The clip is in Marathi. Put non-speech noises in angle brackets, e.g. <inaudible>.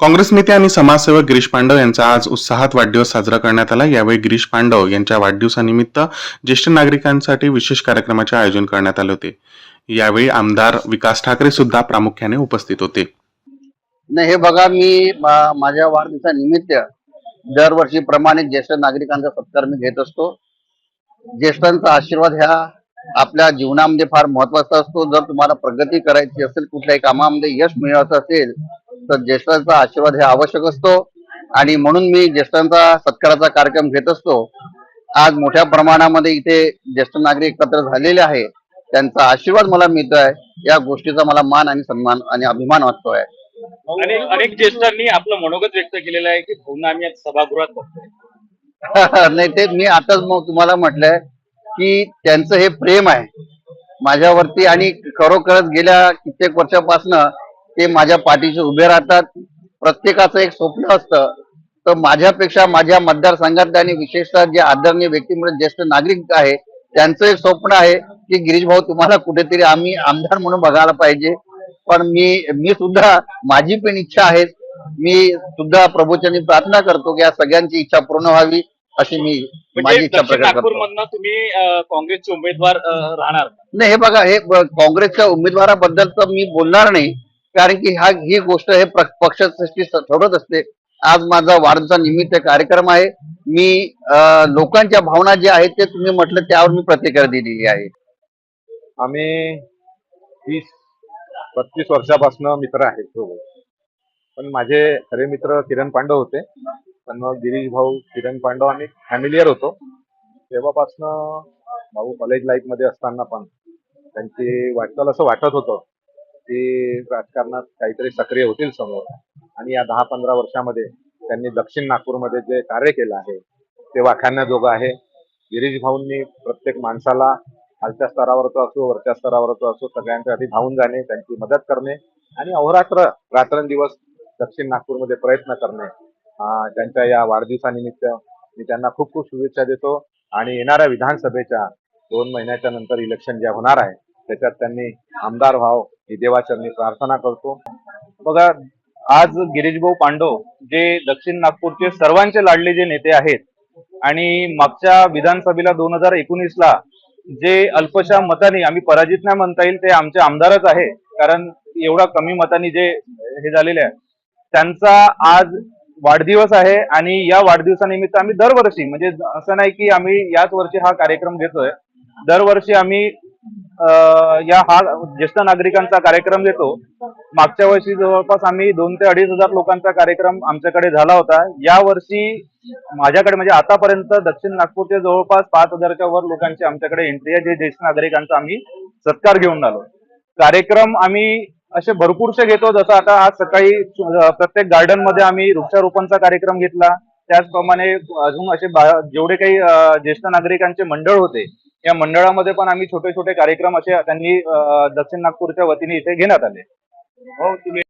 काँग्रेस नेते आणि समाजसेवक गिरीश पांडव यांचा आज उत्साहात वाढदिवस साजरा करण्यात आला. यावेळी गिरीश पांडव यांच्या वाढदिवसानिमित्त ज्येष्ठ नागरिकांसाठी विशेष कार्यक्रमाचे आयोजन करण्यात आले होते. यावेळी आमदार विकास ठाकरे सुद्धा प्रामुख्याने उपस्थित होते. नाही हे बघा मी माझ्या वाढदिवसानिमित्त दरवर्षीप्रमाणे ज्येष्ठ नागरिकांचा सत्कार मी घेत असतो. ज्येष्ठांचा आशीर्वाद ह्या आपल्या जीवनामध्ये फार महत्त्वाचा असतो. जर तुम्हाला प्रगती करायची असेल कुठल्याही कामामध्ये यश मिळवायचं असेल तर ज्येष्ठांचा आशीर्वाद हे आवश्यक असतो. आणि म्हणून मी ज्येष्ठांचा सत्काराचा कार्यक्रम घेत असतो. आज मोठ्या प्रमाणामध्ये इथे ज्येष्ठ नागरिक एकत्र झालेले आहे. त्यांचा आशीर्वाद मला मिळतोय. या गोष्टीचा मला मान आणि सन्मान आणि अभिमान वाटतोय. आणि अनेक ज्येष्ठांनी आपलं मनोगत व्यक्त केलेलं आहे की भाऊंना आम्ही सभागृहात बघतोय. <laughs> नाही ते मी आताच मग तुम्हाला म्हटलंय की त्यांचं हे प्रेम आहे. माझ्यावरती आणि खरोखरच गेल्या कित्येक वर्षापासनं ते माझ्या पाठीशी उभे राहतात. प्रत्येकाचं एक स्वप्न असतं. तर माझ्यापेक्षा माझ्या मतदारसंघातले आणि विशेषतः जे आदरणीय व्यक्तीमुळे ज्येष्ठ नागरिक आहे त्यांचं एक स्वप्न आहे की गिरीश भाऊ तुम्हाला कुठेतरी आम्ही आमदार म्हणून बघायला पाहिजे. पण मी मी सुद्धा माझी पण इच्छा आहे. मी सुद्धा प्रभूचरणी प्रार्थना करतो की या सगळ्यांची इच्छा पूर्ण व्हावी अशी मी माझी म्हणजे इच्छा दक्षिण प्रकट करतो. तुम्ही काँग्रेसचे उमेदवार राहणार. नाही हे बघा हे काँग्रेसच्या उमेदवाराबद्दल तर मी बोलणार नाही. कारण की हा ही गोष्ट हे प्र- पक्षश्रेष्ठी स- असते. आज माझा वाढदिवसा निमित्त कार्यक्रम आहे. मी लोकांच्या भावना ज्या आहेत ते तुम्ही म्हटलं त्यावर मी प्रतिक्रिया दिलेली आहे. आम्ही तीस पस्तीस वर्षापासून मित्र आहेत सोबत पण माझे खरे मित्र किरण पांडव होते. पण मग गिरीश भाऊ किरण पांडव आम्ही फॅमिलियर होतो. तेव्हापासनं भाऊ कॉलेज लाईफमध्ये असताना पण त्यांची वाटचाल असं वाटत होतं. ते राजकारणात काहीतरी सक्रिय होतील समोर. आणि या दहा पंधरा वर्षामध्ये त्यांनी दक्षिण नागपूरमध्ये जे कार्य केलं आहे ते वाखाण्याजोगं आहे. गिरीश भाऊंनी प्रत्येक माणसाला खालच्या स्तरावरचं असो वरच्या स्तरावरचं असो सगळ्यांच्या आधी धावून जाणे त्यांची मदत करणे आणि अहोरात्र रात्रंदिवस दक्षिण नागपूरमध्ये प्रयत्न करणे. त्यांच्या या वाढदिवसानिमित्त मी त्यांना खूप खूप शुभेच्छा देतो. आणि येणाऱ्या विधानसभेच्या दोन महिन्याच्या नंतर इलेक्शन ज्या होणार आहे त्याच्यात त्यांनी आमदार व्हावं ही देवाचरणी प्रार्थना करतो. बघा आज गिरीशभाऊ पांडव जे दक्षिण नागपूरचे सर्वांचे लाडले जे नेते आहेत आणि मागच्या विधानसभेला दोन हजार एकोणीस ला जे अल्पशा मताने आम्ही पराजित नाही म्हणता येईल ते आमचे आमदारच आहे कारण एवढा कमी मतानी जे हे झालेले आहे. त्यांचा आज वाढदिवस आहे आणि या वाढदिवसानिमित्त आम्ही दरवर्षी म्हणजे असं नाही की आम्ही याच वर्षी हा कार्यक्रम घेतोय दरवर्षी आम्ही या हा ज्येष्ठ नागरिकांचा कार्यक्रम घेतो. मागच्या वर्षी जवळपास आम्ही दोन ते अडीच हजार लोकांचा कार्यक्रम आमच्याकडे झाला होता. या वर्षी माझ्याकडे म्हणजे आतापर्यंत दक्षिण नागपूरचे जवळपास पाच हजारच्या वर लोकांची आमच्याकडे एंट्री आहे. जे ज्येष्ठ नागरिकांचा आम्ही सत्कार घेऊन आलो. कार्यक्रम आम्ही असे भरपूरसे घेतो. जसं आता आज सकाळी प्रत्येक गार्डनमध्ये आम्ही वृक्षारोपणचा कार्यक्रम घेतला. त्याचप्रमाणे अजून असे जेवढे काही ज्येष्ठ नागरिकांचे मंडळ होते या मंडळामध्ये पण आम्ही छोटे छोटे कार्यक्रम असे त्यांनी दक्षिण नागपूरच्या वतीने इथे घेण्यात आले. हो तुम्ही